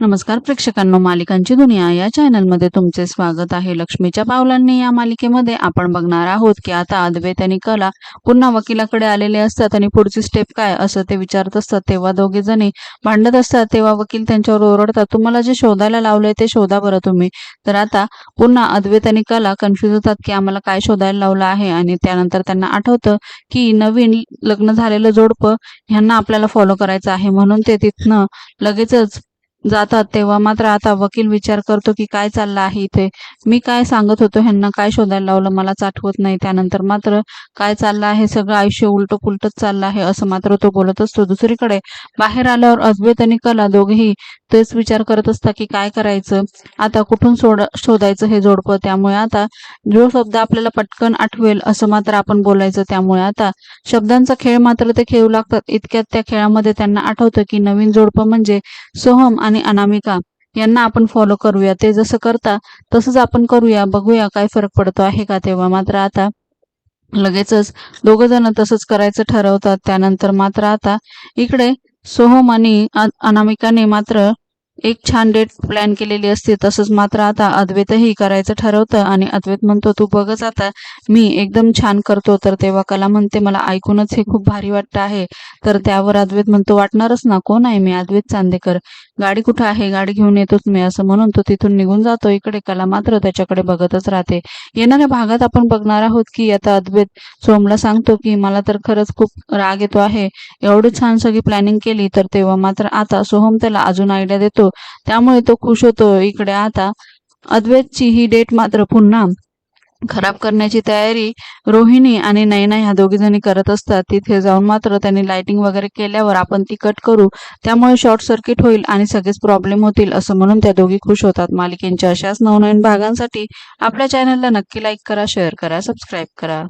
नमस्कार प्रेक्षकांनो मालिकांची दुनिया या चॅनलमध्ये तुमचे स्वागत आहे. लक्ष्मीच्या पावलांनी या मालिकेमध्ये आपण बघणार आहोत की आता अद्वैत आणि कला पुन्हा वकिलाकडे आलेले असतात आणि पुढची स्टेप काय असं ते विचारत असतात. तेव्हा दोघे जणी भांडत असतात. तेव्हा वकील त्यांच्यावर ओरडतात. तुम्हाला जे शोधायला लावलंय ते शोधा बरं तुम्ही. तर आता पुन्हा अद्वैत आणि कला कन्फ्युज होतात की आम्हाला काय शोधायला लावलं आहे आणि त्यानंतर त्यांना आठवतं की नवीन लग्न झालेलं जोडपं ह्यांना आपल्याला फॉलो करायचं आहे म्हणून ते तिथनं लगेचच जातात तेव्हा मात्र आता वकील विचार करतो की काय चाललं आहे इथे? मी काय सांगत होतो? ह्यांना काय शोधायला लावलं? मला आठवत नाही. त्यानंतर मात्र काय चाललं आहे? सगळं आयुष्य उलट पुलटच चाललं आहे असं मात्र तो बोलत असतो. दुसरीकडे बाहेर आल्यावर अद्वैत आणि कला दोघेही तेच विचार करत असता की काय करायचं? आता कुठून सोड शोधायचं हे जोडपं? त्यामुळे आता जो शब्द आपल्याला पटकन आठवेल असं मात्र आपण बोलायचं. त्यामुळे आता शब्दांचा खेळ मात्र ते खेळू लागतात. इतक्यात त्या खेळामध्ये त्यांना आठवतं की नवीन जोडपं म्हणजे सोहम आणि अनामिका यांना आपण फॉलो करूया. ते जसं करता तसंच आपण करूया. बघूया काय फरक पडतो आहे का तेव्हा. मात्र आता लगेचच दोघ जण तसंच करायचं ठरवतात. त्यानंतर मात्र आता इकडे सोहम आणि अनामिकाने मात्र एक छान डेट प्लॅन केलेली असते तसंच मात्र आता अद्वैतही करायचं ठरवतं आणि अद्वैत म्हणतो तू बघच आता मी एकदम छान करतो. तर तेव्हा कला म्हणते मला ऐकूनच हे खूप भारी वाटतं आहे. तर त्यावर अद्वैत म्हणतो वाटणारच ना कोण आहे मी? अद्वैत चांदेकर. गाडी कुठं आहे? गाडी घेऊन येतोच मी असं म्हणून तो तिथून निघून जातो इकडे. कला मात्र त्याच्याकडे बघतच राहते. येणाऱ्या भागात आपण बघणार आहोत की आता अद्वैत सोमला सांगतो की मला तर खरंच खूप राग येतो आहे. एवढी छान सगळी प्लॅनिंग केली तर तेव्हा मात्र आता सोहम त्याला अजून आयडिया देतो. त्यामुळे तो खुश होतो. इकडे आता अद्वैतची ही डेट मात्र पुन्हा खराब करण्याची तयारी रोहिणी आणि नैना ह्या दोघी जणी करत असतात. तिथे जाऊन मात्र त्यांनी लाइटिंग वगैरे केल्यावर आपण ती कट करू. त्यामुळे शॉर्ट सर्किट होईल आणि सगळेच प्रॉब्लेम होतील असं म्हणून त्या दोघी खुश होतात. मालिकेंच्या अशाच नवनवीन भागांसाठी आपल्या चॅनलला नक्की लाईक करा शेअर करा सबस्क्राईब करा.